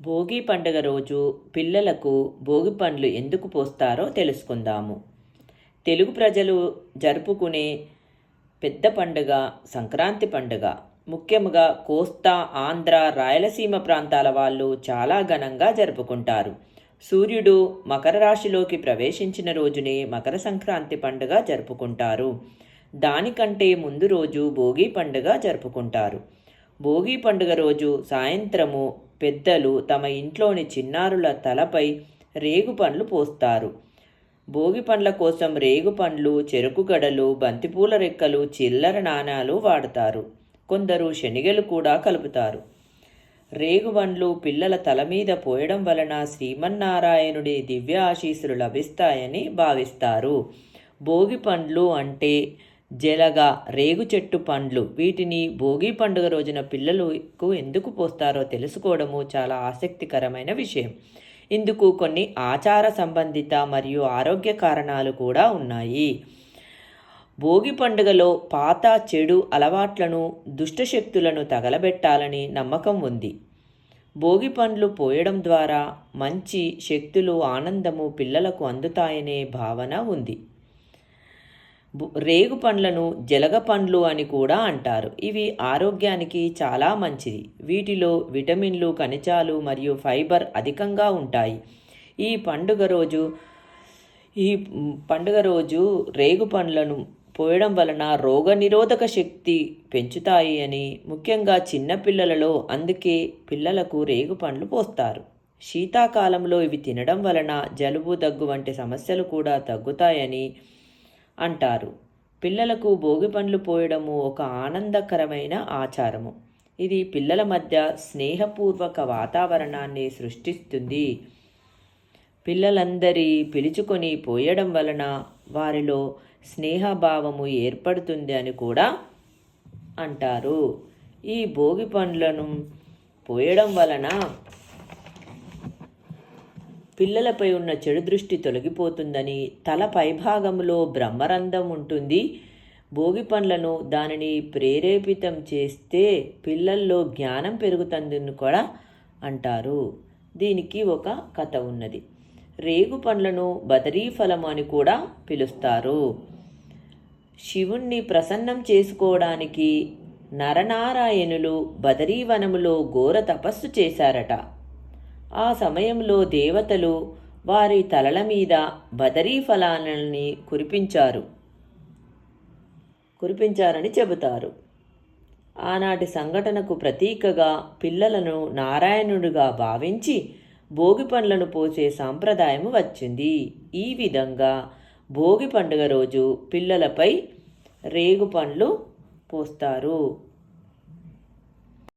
భోగి పండుగ రోజు పిల్లలకు భోగి పండ్లు ఎందుకు పోస్తారో తెలుసుకుందాము. తెలుగు ప్రజలు జరుపుకునే పెద్ద పండుగ సంక్రాంతి పండుగ. ముఖ్యంగా కోస్తా ఆంధ్ర రాయలసీమ ప్రాంతాల వాళ్ళు చాలా ఘనంగా జరుపుకుంటారు. సూర్యుడు మకర రాశిలోకి ప్రవేశించిన రోజునే మకర సంక్రాంతి పండుగ జరుపుకుంటారు. దానికంటే ముందు రోజు భోగి పండుగ జరుపుకుంటారు. భోగి పండుగ రోజు సాయంత్రము పెద్దలు తమ ఇంట్లోని చిన్నారుల తలపై రేగు పండ్లు పోస్తారు. భోగి పండ్ల కోసం రేగు పండ్లు చెరుకు గడలు బంతిపూల రెక్కలు చిల్లర నాణాలు వాడతారు. కొందరు శనిగలు కూడా కలుపుతారు. రేగు పండ్లు పిల్లల తల మీద పోయడం వలన శ్రీమన్నారాయణుడి దివ్య ఆశీస్సులు లభిస్తాయని భావిస్తారు. భోగి పండ్లు అంటే జలగ రేగు చెట్టు పండ్లు. వీటిని భోగి పండుగ రోజున పిల్లలకు ఎందుకు పోస్తారో తెలుసుకోవడము చాలా ఆసక్తికరమైన విషయం. ఇందుకు కొన్ని ఆచార సంబంధిత మరియు ఆరోగ్య కారణాలు కూడా ఉన్నాయి. భోగి పండుగలో పాత చెడు అలవాట్లను దుష్టశక్తులను తగలబెట్టాలని నమ్మకం ఉంది. భోగి పండ్లు పోయడం ద్వారా మంచి శక్తులు ఆనందము పిల్లలకు అందుతాయనే భావన ఉంది. రేగు పండ్లను జలగ పండ్లు అని కూడా అంటారు. ఇవి ఆరోగ్యానికి చాలా మంచిది. వీటిలో విటమిన్లు ఖనిజాలు మరియు ఫైబర్ అధికంగా ఉంటాయి. ఈ పండుగ రోజు ఈ పండుగ రోజు రేగు పండ్లను పోయడం వలన రోగనిరోధక శక్తి పెంచుతాయి అని ముఖ్యంగా చిన్నపిల్లలలో అందుకే పిల్లలకు రేగు పండ్లు పోస్తారు. శీతాకాలంలో ఇవి తినడం వలన జలుబు దగ్గు వంటి సమస్యలు కూడా తగ్గుతాయని అంటారు. పిల్లలకు భోగి పండ్లు పోయడము ఒక ఆనందకరమైన ఆచారము. ఇది పిల్లల మధ్య స్నేహపూర్వక వాతావరణాన్ని సృష్టిస్తుంది. పిల్లలందరి పిలుచుకొని పోయడం వలన వారిలో స్నేహభావము ఏర్పడుతుంది అని కూడా అంటారు. ఈ భోగి పండ్లను పోయడం వలన పిల్లలపై ఉన్న చెడు దృష్టి తొలగిపోతుందని తల పైభాగంలో బ్రహ్మరంధం ఉంటుంది. భోగి పండ్లను దానిని ప్రేరేపితం చేస్తే పిల్లల్లో జ్ఞానం పెరుగుతుందని కూడా అంటారు. దీనికి ఒక కథ ఉన్నది. రేగు పండ్లను బదరీ ఫలము అని కూడా పిలుస్తారు. శివుణ్ణి ప్రసన్నం చేసుకోవడానికి నరనారాయణులు బదరీవనములో ఘోర తపస్సు చేశారట. ఆ సమయంలో దేవతలు వారి తలల మీద బదరీ ఫలాలని కురిపించారు. కురిపించారని చెబుతారు. ఆనాటి సంఘటనకు ప్రతీకగా పిల్లలను నారాయణుడిగా భావించి భోగి పండ్లను పోసే సాంప్రదాయం వచ్చింది. ఈ విధంగా భోగి పండుగ రోజు పిల్లలపై రేగు పండ్లు పోస్తారు.